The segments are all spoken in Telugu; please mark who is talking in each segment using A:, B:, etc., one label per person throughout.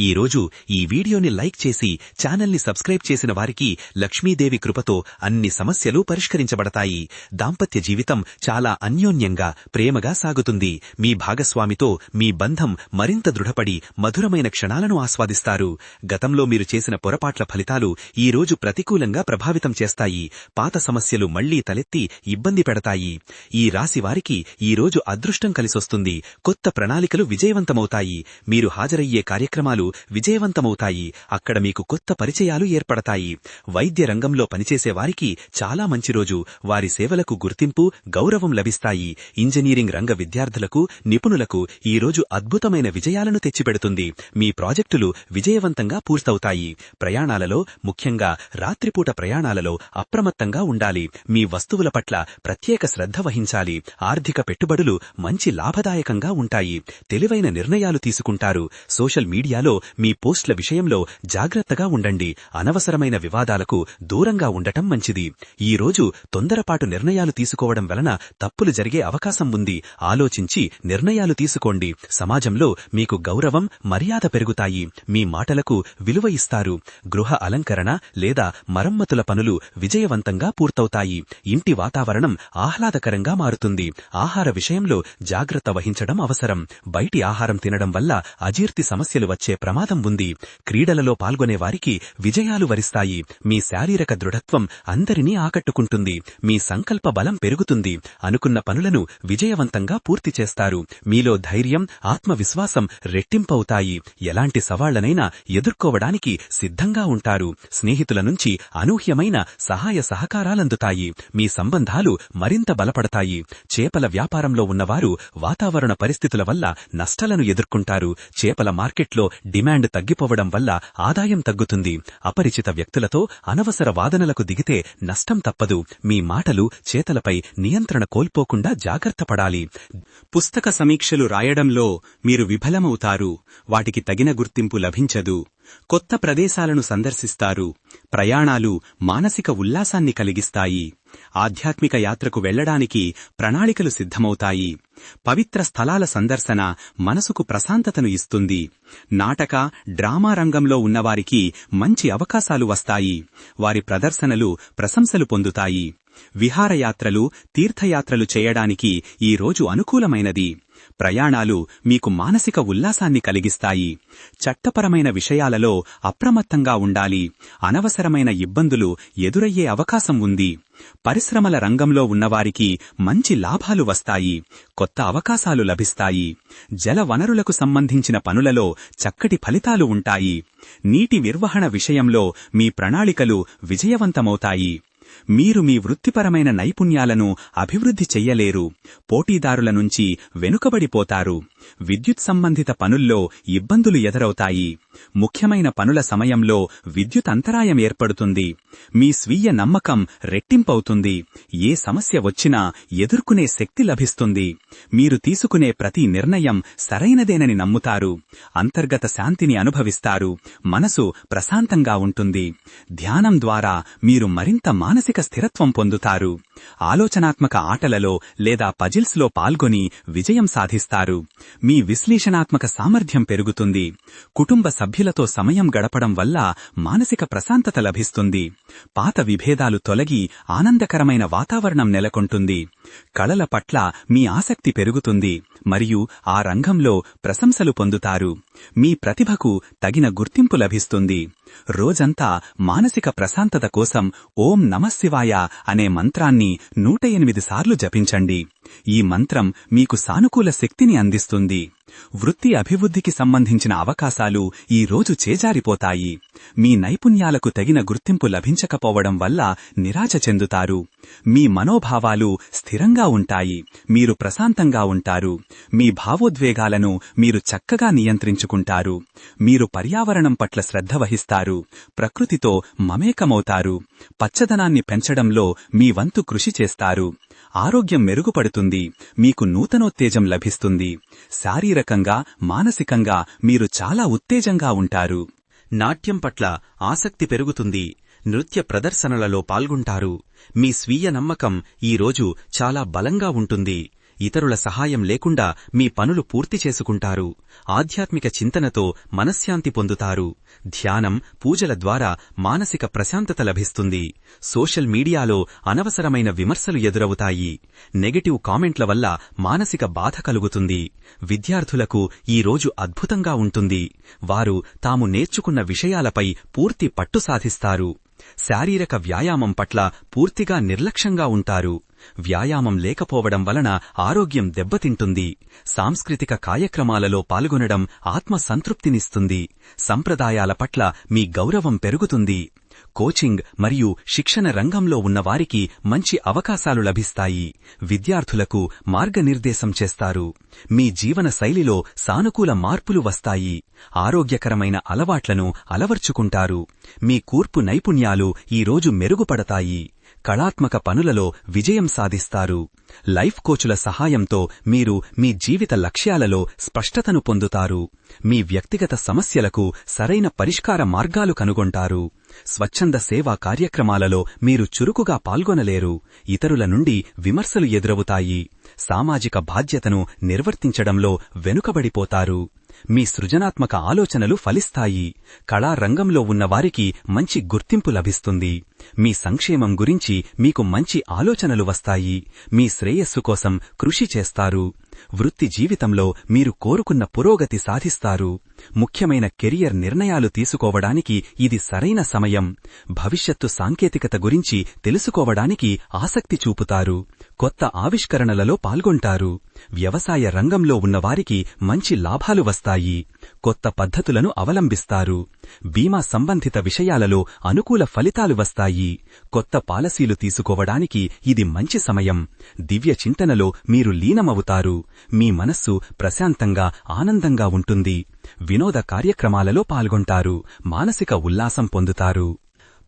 A: ఈరోజు ఈ వీడియోని లైక్ చేసి ఛానల్ని సబ్స్క్రైబ్ చేసిన వారికి లక్ష్మీదేవి కృపతో అన్ని సమస్యలు పరిష్కరించబడతాయి. దాంపత్య జీవితం చాలా అన్యోన్యంగా ప్రేమగా సాగుతుంది. మీ భాగస్వామితో మీ బంధం మరింత దృఢపడి మధురమైన క్షణాలను ఆస్వాదిస్తారు. గతంలో మీరు చేసిన పొరపాట్ల ఫలితాలు ఈరోజు ప్రతికూలంగా ప్రభావితం చేస్తాయి. పాత సమస్యలు మళ్ళీ తలెత్తి ఇబ్బంది పెడతాయి. ఈ రాశి వారికి ఈ రోజు అదృష్టం కలిసొస్తుంది. కొత్త ప్రణాళికలు విజయవంతమవుతాయి. మీరు హాజరయ్యే కార్యక్రమాలు విజయవంతమవుతాయి. అక్కడ మీకు కొత్త పరిచయాలు ఏర్పడతాయి. వైద్య రంగంలో పనిచేసే వారికి చాలా మంచి రోజు. వారి సేవలకు గుర్తింపు గౌరవం లభిస్తాయి. ఇంజనీరింగ్ రంగ విద్యార్థులకు నిపుణులకు ఈ రోజు అద్భుతమైన విజయాలను తెచ్చిపెడుతుంది. మీ ప్రాజెక్టులు విజయవంతంగా పూర్తవుతాయి. ప్రయాణాలలో ముఖ్యంగా రాత్రిపూట ప్రయాణాలలో అప్రమత్తంగా ఉండాలి. మీ వస్తువుల పట్ల ప్రత్యేక శ్రద్ధ వహించాలి. ఆర్థిక పెట్టుబడులు మంచి లాభదాయకంగా ఉంటాయి. తెలివైన నిర్ణయాలు తీసుకుంటారు. సోషల్ మీడియాలో మీ పోస్ట్ల విషయంలో జాగ్రత్తగా ఉండండి. అనవసరమైన వివాదాలకు దూరంగా ఉండటం మంచిది. ఈ రోజు తొందరపాటు నిర్ణయాలు తీసుకోవడం వలన తప్పులు జరిగే అవకాశం ఉంది. ఆలోచించి నిర్ణయాలు తీసుకోండి. సమాజంలో మీకు గౌరవం మర్యాద పెరుగుతాయి. మీ మాటలకు విలువ ఇస్తారు. గృహ అలంకరణ లేదా మరమ్మతుల పనులు విజయవంతంగా పూర్తవుతాయి. ఇంటి వాతావరణం ఆహ్లాదకరంగా మారుతుంది. ఆహార విషయంలో జాగ్రత్త వహించడం అవసరం. బయటి ఆహారం తినడం వల్ల అజీర్తి సమస్యలు వచ్చే ప్రమాదం ఉంది. క్రీడలలో పాల్గొనే వారికి విజయాలు వరిస్తాయి. మీ శారీరక దృఢత్వం అందరినీ ఆకట్టుకుంటుంది. మీ సంకల్ప బలం పెరుగుతుంది. అనుకున్న పనులను విజయవంతంగా పూర్తి చేస్తారు. మీలో ధైర్యం ఆత్మవిశ్వాసం రెట్టింపవుతాయి. ఎలాంటి సవాళ్ళనైనా ఎదుర్కోవడానికి సిద్ధంగా ఉంటారు. స్నేహితుల నుంచి అనూహ్యమైన సహాయ సహకారాలందుతాయి. మీ సంబంధాలు మరింత బలపడతాయి. చేపల వ్యాపారంలో ఉన్నవారు వాతావరణ పరిస్థితుల వల్ల నష్టాలను ఎదుర్కొంటారు. చేపల మార్కెట్లో డిమాండ్ తగ్గిపోవడం వల్ల ఆదాయం తగ్గుతుంది. అపరిచిత వ్యక్తులతో అనవసర వాదనలకు దిగితే నష్టం తప్పదు. మీ మాటలు చేతలపై నియంత్రణ కోల్పోకుండా జాగ్రత్త పడాలి. పుస్తక సమీక్షలు రాయడంలో మీరు విఫలమవుతారు. వాటికి తగిన గుర్తింపు లభించదు. కొత్త ప్రదేశాలను సందర్శిస్తారు. ప్రయాణాలు మానసిక ఉల్లాసాన్ని కలిగిస్తాయి. ఆధ్యాత్మిక యాత్రకు వెళ్ళడానికి ప్రణాళికలు సిద్ధమవుతాయి. పవిత్ర స్థలాల సందర్శన మనసుకు ప్రశాంతతను ఇస్తుంది. నాటక డ్రామా రంగంలో ఉన్నవారికి మంచి అవకాశాలు వస్తాయి. వారి ప్రదర్శనలు ప్రశంసలు పొందుతాయి. విహారయాత్రలు తీర్థయాత్రలు చేయడానికి ఈ రోజు అనుకూలమైనది. ప్రయాణాలు మీకు మానసిక ఉల్లాసాన్ని కలిగిస్తాయి. చట్టపరమైన విషయాలలో అప్రమత్తంగా ఉండాలి. అనవసరమైన ఇబ్బందులు ఎదురయ్యే అవకాశం ఉంది. పరిశ్రమల రంగంలో ఉన్నవారికి మంచి లాభాలు వస్తాయి కొత్త అవకాశాలు లభిస్తాయి. జల వనరులకు సంబంధించిన పనులలో చక్కటి ఫలితాలు ఉంటాయి. నీటి నిర్వహణ విషయంలో మీ ప్రణాళికలు విజయవంతమవుతాయి. మీరు మీ వృత్తిపరమైన నైపుణ్యాలను అభివృద్ధి చెయ్యలేరు. పోటీదారుల నుంచి వెనుకబడిపోతారు. విద్యుత్ సంబంధిత పనుల్లో ఇబ్బందులు ఎదురవుతాయి. ముఖ్యమైన పనుల సమయంలో విద్యుత్ అంతరాయం ఏర్పడుతుంది. మీ స్వీయ నమ్మకం రెట్టింపవుతుంది. ఏ సమస్య వచ్చినా ఎదుర్కొనే శక్తి లభిస్తుంది. మీరు తీసుకునే ప్రతి నిర్ణయం సరైనదేనని నమ్ముతారు. అంతర్గత శాంతిని అనుభవిస్తారు. మనసు ప్రశాంతంగా ఉంటుంది. ధ్యానం ద్వారా మీరు మరింత మానసిక స్థిరత్వం పొందుతారు. ఆలోచనాత్మక ఆటలలో లేదా పజిల్స్లో పాల్గొని విజయం సాధిస్తారు. మీ విశ్లేషణాత్మక సామర్థ్యం పెరుగుతుంది. కుటుంబ సభ్యులతో సమయం గడపడం వల్ల మానసిక ప్రశాంతత లభిస్తుంది. పాత విభేదాలు తొలగి ఆనందకరమైన వాతావరణం నెలకొంటుంది. కళల పట్ల మీ ఆసక్తి పెరుగుతుంది. మరియు ఆ రంగంలో ప్రశంసలు పొందుతారు. మీ ప్రతిభకు తగిన గుర్తింపు లభిస్తుంది. రోజంతా మానసిక ప్రశాంతత కోసం ఓం నమశివాయ అనే మంత్రాన్ని నూట ఎనిమిది సార్లు జపించండి. ఈ మంత్రం మీకు సానుకూల శక్తిని అందిస్తుంది. వృత్తి అభివృద్ధికి సంబంధించిన అవకాశాలు ఈ రోజు చేజారిపోతాయి. మీ నైపుణ్యాలకు తగిన గుర్తింపు లభించకపోవడం వల్ల నిరాశ చెందుతారు. మీ మనోభావాలు స్థిరంగా ఉంటాయి. మీరు ప్రశాంతంగా ఉంటారు. మీ భావోద్వేగాలను మీరు చక్కగా నియంత్రించుకుంటారు. మీరు పర్యావరణం పట్ల శ్రద్ధ వహిస్తారు. ప్రకృతితో మమేకమవుతారు. పచ్చదనాన్ని పెంచడంలో మీ వంతు కృషి చేస్తారు.
B: ఆరోగ్యం మెరుగుపడుతుంది మీకు నూతనోత్తేజం లభిస్తుంది. శారీరకంగా మానసికంగా మీరు చాలా ఉత్తేజంగా ఉంటారు.
A: నాట్యం పట్ల ఆసక్తి పెరుగుతుంది. నృత్య ప్రదర్శనలలో పాల్గొంటారు. మీ స్వీయ నమ్మకం ఈరోజు చాలా బలంగా ఉంటుంది. ఇతరుల సహాయం లేకుండా మీ పనులు పూర్తి చేసుకుంటారు. ఆధ్యాత్మిక చింతనతో మనశ్శాంతి పొందుతారు. ధ్యానం పూజల ద్వారా మానసిక ప్రశాంతత లభిస్తుంది. సోషల్ మీడియాలో అనవసరమైన విమర్శలు ఎదురవుతాయి. నెగటివ్ కామెంట్ల వల్ల మానసిక బాధ కలుగుతుంది. విద్యార్థులకు ఈ రోజు అద్భుతంగా ఉంటుంది. వారు తాము నేర్చుకున్న విషయాలపై పూర్తి పట్టు సాధిస్తారు. శారీరక వ్యాయామం పట్ల పూర్తిగా నిర్లక్ష్యంగా ఉంటారు. వ్యాయామం లేకపోవడం వలన ఆరోగ్యం దెబ్బతింటుంది. సాంస్కృతిక కార్యక్రమాలలో పాల్గొనడం ఆత్మసంతృప్తినిస్తుంది. సంప్రదాయాల పట్ల మీ గౌరవం పెరుగుతుంది. కోచింగ్ మరియు శిక్షణ రంగంలో ఉన్నవారికి మంచి అవకాశాలు లభిస్తాయి. విద్యార్థులకు మార్గనిర్దేశం చేస్తారు. మీ జీవన శైలిలో సానుకూల మార్పులు వస్తాయి. ఆరోగ్యకరమైన అలవాట్లను అలవర్చుకుంటారు. మీ కూర్పు నైపుణ్యాలు ఈరోజు మెరుగుపడతాయి. కళాత్మక పనులలో విజయం సాధిస్తారు. లైఫ్ కోచుల సహాయంతో మీరు మీ జీవిత లక్ష్యాలలో స్పష్టతను పొందుతారు. మీ వ్యక్తిగత సమస్యలకు సరైన పరిష్కార మార్గాలు కనుగొంటారు. స్వచ్ఛంద సేవా కార్యక్రమాలలో మీరు చురుకుగా పాల్గొనలేరు. ఇతరుల నుండి విమర్శలు ఎదురవుతాయి. సామాజిక బాధ్యతను నిర్వర్తించడంలో వెనుకబడిపోతారు. మీ సృజనాత్మక ఆలోచనలు ఫలిస్తాయి. కళారంగంలో ఉన్నవారికి మంచి గుర్తింపు లభిస్తుంది. మీ సంక్షేమం గురించి మీకు మంచి ఆలోచనలు వస్తాయి. మీ శ్రేయస్సు కోసం కృషి చేస్తారు. వృత్తి జీవితంలో మీరు కోరుకున్న పురోగతి సాధిస్తారు. ముఖ్యమైన కెరియర్ నిర్ణయాలు తీసుకోవడానికి ఇది సరైన సమయం. భవిష్యత్తు సాంకేతికత గురించి తెలుసుకోవడానికి ఆసక్తి చూపుతారు. కొత్త ఆవిష్కరణలలో పాల్గొంటారు. వ్యవసాయ రంగంలో ఉన్నవారికి మంచి లాభాలు వస్తాయి. కొత్త పద్ధతులను అవలంబిస్తారు. బీమా సంబంధిత విషయాలలో అనుకూల ఫలితాలు వస్తాయి. కొత్త పాలసీలు తీసుకోవడానికి ఇది మంచి సమయం. దివ్య చింతనలో మీరు లీనమవుతారు. మీ మనస్సు ప్రశాంతంగా ఆనందంగా ఉంటుంది. వినోద కార్యక్రమాలలో పాల్గొంటారు మానసిక ఉల్లాసం పొందుతారు.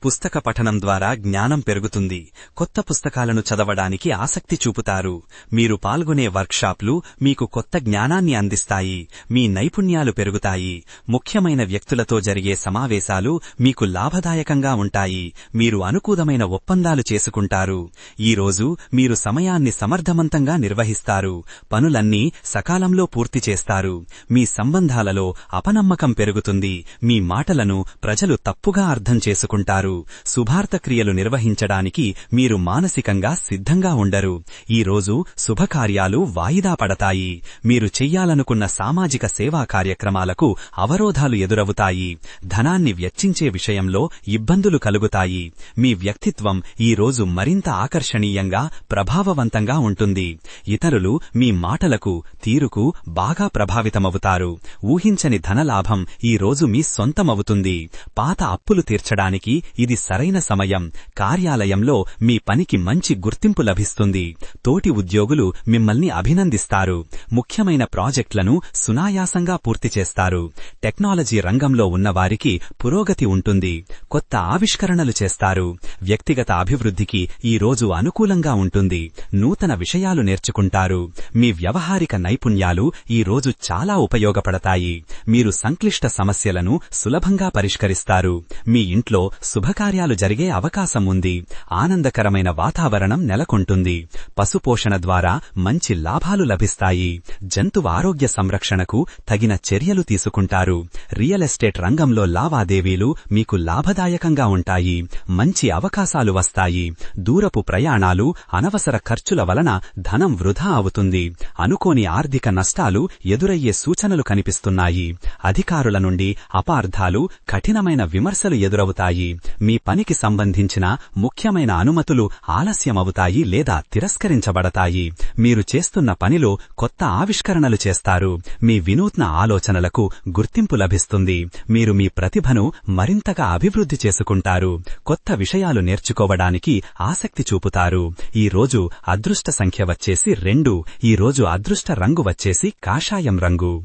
A: పుస్తక పఠనం ద్వారా జ్ఞానం పెరుగుతుంది. కొత్త పుస్తకాలను చదవడానికి ఆసక్తి చూపుతారు. మీరు పాల్గొనే వర్క్షాప్లు మీకు కొత్త జ్ఞానాన్ని అందిస్తాయి. మీ నైపుణ్యాలు పెరుగుతాయి. ముఖ్యమైన వ్యక్తులతో జరిగే సమావేశాలు మీకు లాభదాయకంగా ఉంటాయి. మీరు అనుకూలమైన ఒప్పందాలు చేసుకుంటారు. ఈరోజు మీరు సమయాన్ని సమర్థవంతంగా నిర్వహిస్తారు. పనులన్నీ సకాలంలో పూర్తి చేస్తారు. మీ సంబంధాలలో అపనమ్మకం పెరుగుతుంది. మీ మాటలను ప్రజలు తప్పుగా అర్థం చేసుకుంటారు. శుభార్త క్రియలు నిర్వహించడానికి మీరు మానసికంగా సిద్ధంగా ఉండరు. ఈ రోజు శుభకార్యాలు వాయిదా పడతాయి. మీరు చెయ్యాలనుకున్న సామాజిక సేవా కార్యక్రమాలకు అవరోధాలు ఎదురవుతాయి. ధనాన్ని వెచ్చించే విషయంలో ఇబ్బందులు కలుగుతాయి. మీ వ్యక్తిత్వం ఈ రోజు మరింత ఆకర్షణీయంగా ప్రభావవంతంగా ఉంటుంది. ఇతరులు మీ మాటలకు తీరుకు బాగా ప్రభావితమవుతారు. ఊహించని ధనలాభం ఈ రోజు మీ సొంతమవుతుంది. పాత అప్పులు తీర్చడానికి ఇది సరైన సమయం. కార్యాలయంలో మీ పనికి మంచి గుర్తింపు లభిస్తుంది. తోటి ఉద్యోగులు మిమ్మల్ని అభినందిస్తారు. ముఖ్యమైన ప్రాజెక్టులను సునాయాసంగా పూర్తి చేస్తారు. టెక్నాలజీ రంగంలో ఉన్నవారికి పురోగతి ఉంటుంది. కొత్త ఆవిష్కరణలు చేస్తారు. వ్యక్తిగత అభివృద్ధికి ఈ రోజు అనుకూలంగా ఉంటుంది. నూతన విషయాలు నేర్చుకుంటారు. మీ వ్యవహారిక నైపుణ్యాలు ఈ రోజు చాలా ఉపయోగపడతాయి. మీరు సంక్లిష్ట సమస్యలను సులభంగా పరిష్కరిస్తారు. మీ ఇంట్లో శుభకార్యాలు జరిగే అవకాశం ఉంది ఆనందకరమైన వాతావరణం నెలకొంటుంది. పశుపోషణ ద్వారా మంచి లాభాలు లభిస్తాయి. జంతువు ఆరోగ్య సంరక్షణకు తగిన చర్యలు తీసుకుంటారు. రియల్ ఎస్టేట్ రంగంలో లావాదేవీలు మీకు లాభదాయకంగా ఉంటాయి. మంచి అవకాశాలు వస్తాయి. దూరపు ప్రయాణాలు అనవసర ఖర్చుల వలన ధనం వృధా అవుతుంది. అనుకోని ఆర్థిక నష్టాలు ఎదురయ్యే సూచనలు కనిపిస్తున్నాయి. అధికారుల నుండి అపార్థాలు కఠినమైన విమర్శలు ఎదురవుతాయి. మీ పనికి సంబంధించిన ముఖ్యమైన అనుమతులు ఆలస్యమవుతాయి లేదా తిరస్కరించబడతాయి. మీరు చేస్తున్న పనిలో కొత్త ఆవిష్కరణలు చేస్తారు. మీ వినూత్న ఆలోచనలకు గుర్తింపు లభిస్తుంది. మీరు మీ ప్రతిభను మరింతగా అభివృద్ధి చేసుకుంటారు. కొత్త విషయాలు నేర్చుకోవడానికి ఆసక్తి చూపుతారు. ఈ రోజు అదృష్ట సంఖ్య వచ్చేసి రెండు. ఈ రోజు అదృష్ట రంగు వచ్చేసి కాషాయం రంగు.